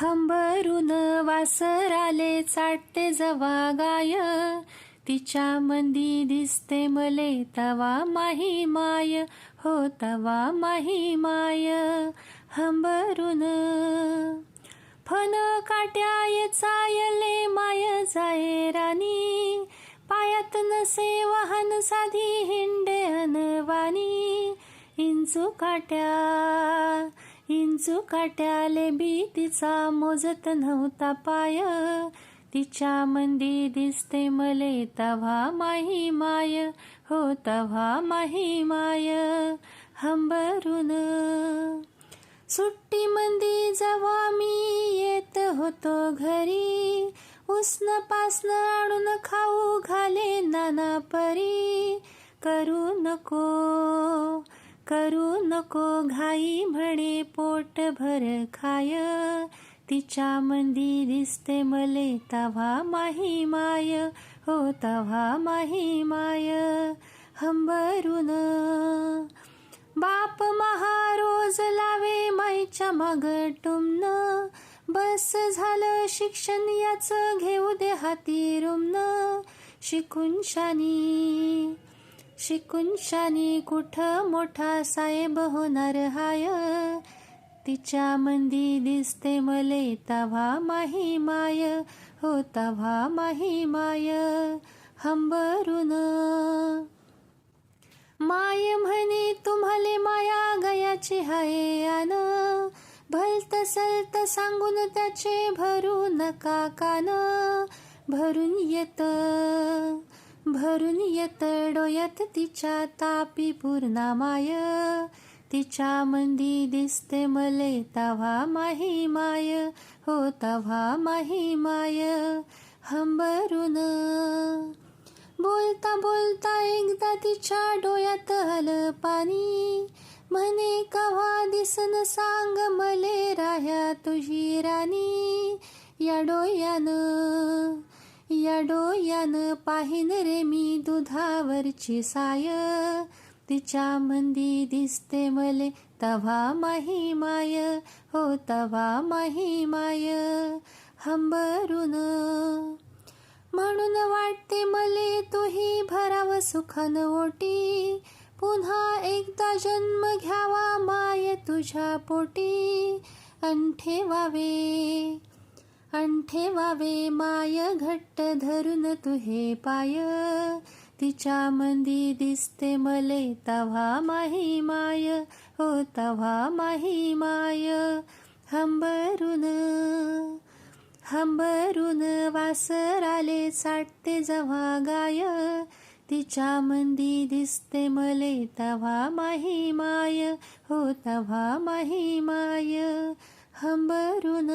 हंबरून वासराले चाटते जवा गाय. तिच्या मंदी दिसते मले तवा माही माय. हो तवा माही माय. हंबरून फन काट्याय चायले माय जाय राणी. पायात नसे वाहन साधी हिंडे अनवानी इंचू काट्या इंचू काट्याले भीतीचा मोजत नव्हता पाय. तिच्या मंदी दिसते मले तव्हा माही माय. हो तव्हा माही माय. हंबरून. सुट्टी मंदी जेव्हा मी येत होतो घरी उष्ण पासन आणून खाऊ घाले नाना परी. करू नको. करू नको घाई म्हणे पोट भर खाय. तिच्या मंदी दिसते मले तव्हा माही माय. हो तव्हा माही माय. हंबरून बाप महारोज लावे माईच्या मग टुमन. बस झालं शिक्षण याच घेऊ दे हाती रुमन. शिकून शानी शिकून शानी कुठ मोठा साहेब होणार हाय? तिच्या मंदी दिसते मले तव्हा माही माय हो तव्हा माही माय हंबरून. माय म्हणे तुम्हाले माया गयाची हाय आन भलत सलत सांगून त्याचे भरू नका कान भरून येत. भरून येत डोयात तिच्या तापी पूर्णा माय तिच्या मंदी दिसते मले तव्हा माही माय हो तव्हा माही माय हंबरून बोलता बोलता एकदा तिच्या डोळ्यात हल पाणी. म्हणे कव्हा दिसन सांग मले राह्या तुझी राणी. या डोळ्यानं या डोळ्यानं पाहिन रे मी दुधावरची साय. तिच्या मंदी दिसते मले तव्हा माही माय. हो तव्हा माही माय. हंबरून. म्हणून वाटते मले तोही भराव सुखान ओटी. पुन्हा एकदा जन्म घ्यावा माय तुझ्या पोटी. अंठेवावे अंठेवावे माय घट्ट धरून तुहे पाय. तिच्या मंदी दिसते मले तव्हा माही माय. हो तव्हा माही माय. हंबरून हंबरून वासराले साठते जव्हा गाय. तिच्या मंदी दिसते मले तव्हा माही माय. हो तव्हा माही माय. हंबरून